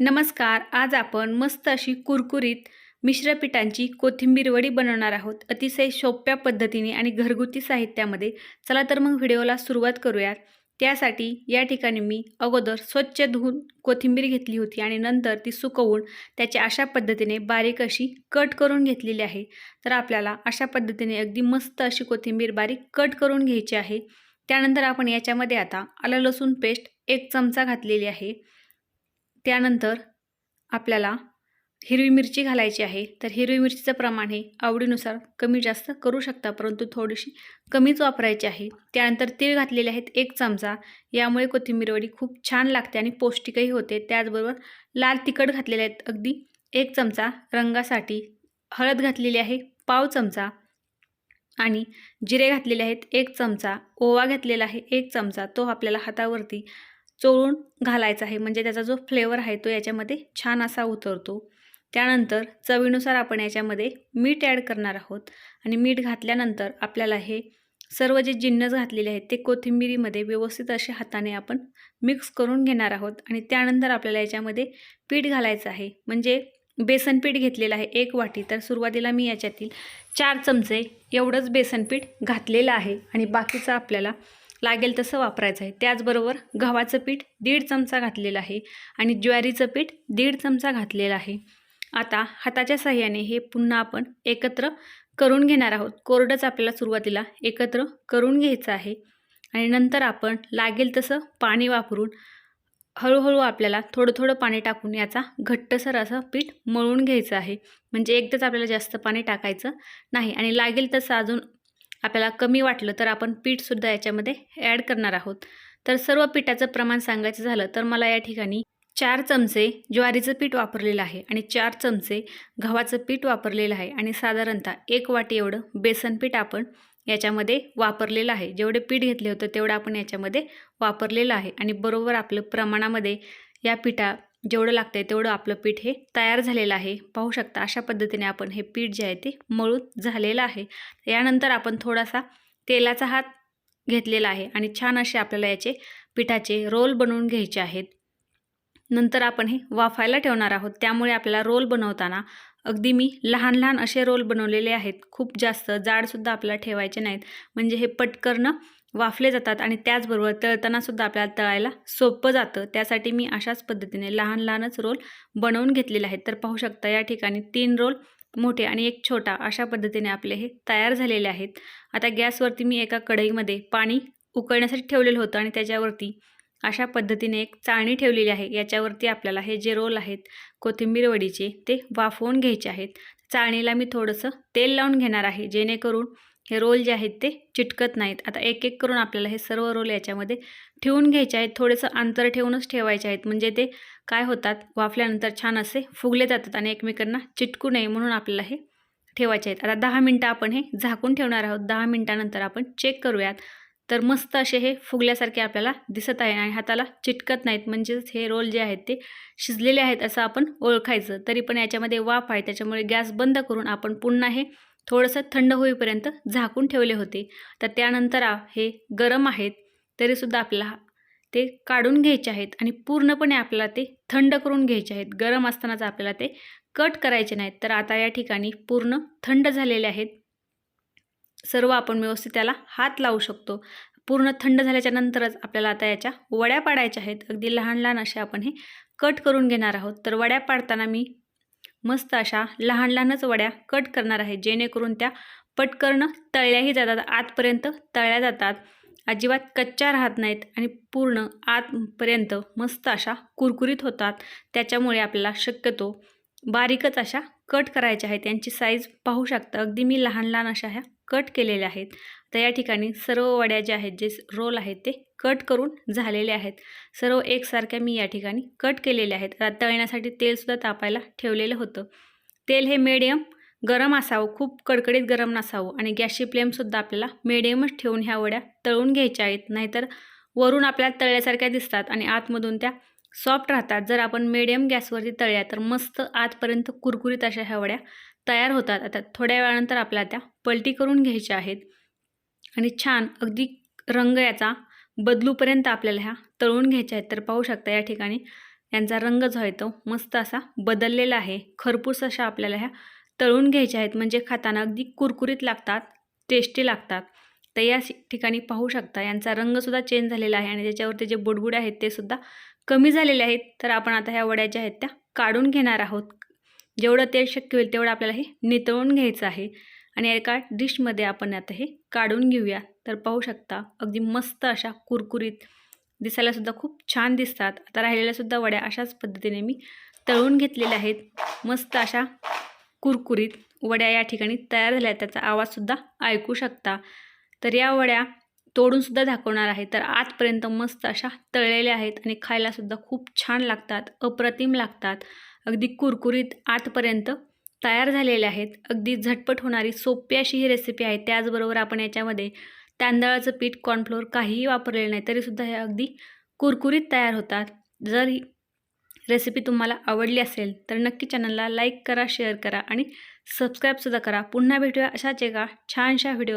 नमस्कार आज आपण मस्त अशी कुरकुरीत मिश्र पिठांची कोथिंबीर वडी बनवणार आहोत. अतिशय सोप्या पद्धतीने आणि घरगुती साहित्यामध्ये. चला तर मग व्हिडिओला सुरुवात करूयात. त्यासाठी या ठिकाणी मी अगोदर स्वच्छ धुवून कोथिंबीर घेतली होती आणि नंतर ती सुकवून त्याची अशा पद्धतीने बारीक अशी कट करून घेतलेली आहे. तर आपल्याला अशा पद्धतीने अगदी मस्त अशी कोथिंबीर बारीक कट करून घ्यायची आहे. त्यानंतर आपण याच्यामध्ये आता आलं लसूण पेस्ट एक चमचा घातलेली आहे. त्यानंतर आपल्याला हिरवी मिरची घालायची आहे. तर हिरवी मिरचीचं प्रमाण हे आवडीनुसार कमी जास्त करू शकता परंतु थोडीशी कमीच वापरायची आहे. त्यानंतर तीळ घातलेले आहेत एक चमचा. यामुळे कोथिंबीर वडी खूप छान लागते आणि पौष्टिकही होते. त्याचबरोबर लाल तिखट घातलेले आहेत अगदी एक चमचा. रंगासाठी हळद घातलेली आहे पाव चमचा. आणि जिरे घातलेले आहेत एक चमचा. ओवा घातलेला आहे एक चमचा. तो आपल्याला हातावरती चोळून घालायचा आहे. म्हणजे त्याचा जो फ्लेवर आहे तो याच्यामध्ये छान असा उतरतो. त्यानंतर चवीनुसार आपण याच्यामध्ये मीठ ॲड करणार आहोत. आणि मीठ घातल्यानंतर आपल्याला हे सर्व जे जिन्नस घातलेले आहेत ते कोथिंबिरीमध्ये व्यवस्थित असे हाताने आपण मिक्स करून घेणार आहोत. आणि त्यानंतर आपल्याला याच्यामध्ये पीठ घालायचं आहे. म्हणजे बेसन पीठ घेतलेलं आहे एक वाटी. तर सुरुवातीला मी याच्यातील चार चमचे एवढंच बेसन पीठ घातलेलं आहे. आणि बाकीचं आपल्याला लागेल तसं वापरायचं आहे. त्याचबरोबर गव्हाचं पीठ दीड चमचा घातलेलं आहे आणि ज्वारीचं पीठ दीड चमचा घातलेलं आहे. आता हाताच्या साह्याने हे पुन्हा आपण एकत्र करून घेणार आहोत. कोरडंच आपल्याला सुरुवातीला एकत्र करून घ्यायचं आहे आणि नंतर आपण लागेल तसं पाणी वापरून हळूहळू आपल्याला थोडं थोडं पाणी टाकून याचा घट्टसर असं पीठ मळून घ्यायचं आहे. म्हणजे एकदाच आपल्याला जास्त पाणी टाकायचं नाही आणि लागेल तसं अजून आपल्याला कमी वाटलं तर आपण पीठसुद्धा याच्यामध्ये ॲड करणार आहोत. तर सर्व पिठाचं प्रमाण सांगायचं झालं तर मला या ठिकाणी चार चमचे ज्वारीचं पीठ वापरलेलं आहे आणि चार चमचे गव्हाचं पीठ वापरलेलं आहे आणि साधारणतः एक वाटी एवढं बेसन पीठ आपण याच्यामध्ये वापरलेलं आहे. जेवढे पीठ घेतले होतं तेवढं आपण याच्यामध्ये वापरलेलं आहे आणि बरोबर आपलं प्रमाणामध्ये या पिठा जेवढं लागतं आहे तेवढं आपलं पीठ हे तयार झालेलं आहे. पाहू शकता अशा पद्धतीने आपण हे पीठ जे आहे ते मळून झालेलं आहे. यानंतर आपण थोडासा तेलाचा हात घेतलेला आहे आणि छान असे आपल्याला याचे पिठाचे रोल बनवून घ्यायचे आहेत. नंतर आपण हे वाफायला ठेवणार आहोत. त्यामुळे आपल्याला रोल बनवताना अगदी मी लहान लहान असे रोल बनवलेले आहेत. खूप जास्त जाडसुद्धा आपल्याला ठेवायचे नाहीत. म्हणजे हे पटकरणं वाफले जातात आणि त्याचबरोबर तळतानासुद्धा आपल्याला तळायला सोपं जातं. त्यासाठी मी अशाच पद्धतीने लहान लहानच रोल बनवून घेतलेले आहेत. तर पाहू शकता या ठिकाणी तीन रोल मोठे आणि एक छोटा अशा पद्धतीने आपले हे तयार झालेले आहेत. आता गॅसवरती मी एका कढईमध्ये पाणी उकळण्यासाठी ठेवलेलं होतं आणि त्याच्यावरती अशा पद्धतीने एक चाळणी ठेवलेली आहे. याच्यावरती आपल्याला हे जे रोल आहेत कोथिंबीर वडीचे ते वाफवून घ्यायचे आहेत. चाळणीला मी थोडंसं तेल लावून घेणार आहे. जेणेकरून हे रोल जे आहेत ते चिटकत नाहीत. आता एक एक करून आपल्याला हे सर्व रोल याच्यामध्ये ठेवून घ्यायचे आहेत. थोडंसं अंतर ठेवूनच ठेवायचे आहेत. म्हणजे ते काय होतात? वाफल्यानंतर छान असे फुगले जातात आणि एकमेकांना चिटकू नये म्हणून आपल्याला हे ठेवायचे आहेत. आता दहा मिनटं आपण हे झाकून ठेवणार आहोत. दहा मिनटानंतर आपण चेक करूयात. तर मस्त असे हे फुगल्यासारखे आपल्याला दिसत आहे आणि हाताला चिटकत नाहीत. म्हणजेच हे रोल जे आहेत ते शिजलेले आहेत असं आपण ओळखायचं. तरी पण याच्यामध्ये वाफ आहे. त्याच्यामुळे गॅस बंद करून आपण पुन्हा हे थोडंसं थंड होईपर्यंत झाकून ठेवले होते. तर त्यानंतर हे गरम आहेत तरीसुद्धा आपल्याला ते काढून घ्यायचे आहेत आणि पूर्णपणे आपल्याला ते थंड करून घ्यायचे आहेत. गरम असतानाच आपल्याला ते कट करायचे नाहीत. तर आता या ठिकाणी पूर्ण थंड झालेले आहेत. सर्व आपण व्यवस्थित त्याला हात लावू शकतो. पूर्ण थंड झाल्याच्या नंतरच आपल्याला आता याच्या वड्या पाडायच्या आहेत. अगदी लहान लहान असे आपण हे कट करून घेणार आहोत. तर वड्या पाडताना मी मस्त अशा लहान लहानच वड्या कट करणार आहे. जेणेकरून त्या पटकन तळल्याही जातात. आतपर्यंत तळल्या जातात. अजिबात कच्च्या राहत नाहीत आणि पूर्ण आतपर्यंत मस्त अशा कुरकुरीत होतात. त्याच्यामुळे आपल्याला शक्यतो बारीकच अशा कट करायच्या आहेत. त्यांची साईज पाहू शकता. अगदी मी लहान लहान अशा ह्या कट केलेल्या आहेत. तर या ठिकाणी सर्व वड्या ज्या आहेत जे रोल आहेत ते कट करून झालेले आहेत. सर्व एकसारख्या मी या ठिकाणी कट केलेले आहेत. आता तळण्यासाठी तेलसुद्धा तापायला ठेवलेलं होतं. तेल हे मीडियम गरम असावं खूप कडकडीत गरम नसावं आणि गॅसची फ्लेमसुद्धा आपल्याला मिडियमच ठेवून ह्या वड्या तळून घ्यायच्या आहेत. नाहीतर वरून आपल्याला तळल्यासारख्या दिसतात आणि आतमधून त्या सॉफ्ट राहतात. जर आपण मिडियम गॅसवरती तळल्या तर मस्त आतपर्यंत कुरकुरीत अशा ह्या वड्या तयार होतात. आता थोड्या वेळानंतर आपल्याला त्या पलटी करून घ्यायच्या आहेत. आणि छान अगदी रंग याचा बदलूपर्यंत आपल्याला ह्या तळून घ्यायच्या आहेत. तर पाहू शकता या ठिकाणी यांचा रंग जो आहे तो मस्त असा बदललेला आहे. खरपूस अशा आपल्याला ह्या तळून घ्यायच्या आहेत. म्हणजे खाताना अगदी कुरकुरीत लागतात टेस्टी लागतात. तर या ठिकाणी पाहू शकता यांचा रंगसुद्धा चेंज झालेला आहे आणि त्याच्यावरती जे बुडबुडे आहेत ते सुद्धा कमी झालेले आहेत. तर आपण आता ह्या वड्या ज्या आहेत त्या काढून घेणार आहोत. जेवढं तेल शक्य होईल तेवढं आपल्याला हे नितळून घ्यायचं आहे. आणि एका डिशमध्ये आपण आता हे काढून घेऊया. तर पाहू शकता अगदी मस्त अशा कुरकुरीत दिसायलासुद्धा खूप छान दिसतात. आता राहिलेल्यासुद्धा वड्या अशाच पद्धतीने मी तळून घेतलेल्या आहेत. मस्त अशा कुरकुरीत वड्या या ठिकाणी तयार झाल्या आहेत. त्याचा आवाजसुद्धा ऐकू शकता. तर या वड्या तोडूनसुद्धा दाखवणार आहे. तर आतपर्यंत मस्त अशा तळलेल्या आहेत आणि खायलासुद्धा खूप छान लागतात अप्रतिम लागतात. अगदी कुरकुरीत आतपर्यंत तयार झालेल्या आहेत. अगदी झटपट होणारी सोपी अशी ही रेसिपी आहे. त्याचबरोबर आपण याच्यामध्ये तांदळाचं पीठ कॉर्नफ्लोअर काहीही वापरलेलं नाही तरीसुद्धा हे अगदी कुरकुरीत तयार होतात. जर ही रेसिपी तुम्हाला आवडली असेल तर नक्की चॅनलला लाईक करा शेअर करा आणि सबस्क्राईबसुद्धा करा. पुन्हा भेटूया अशाच एका छानशा व्हिडिओ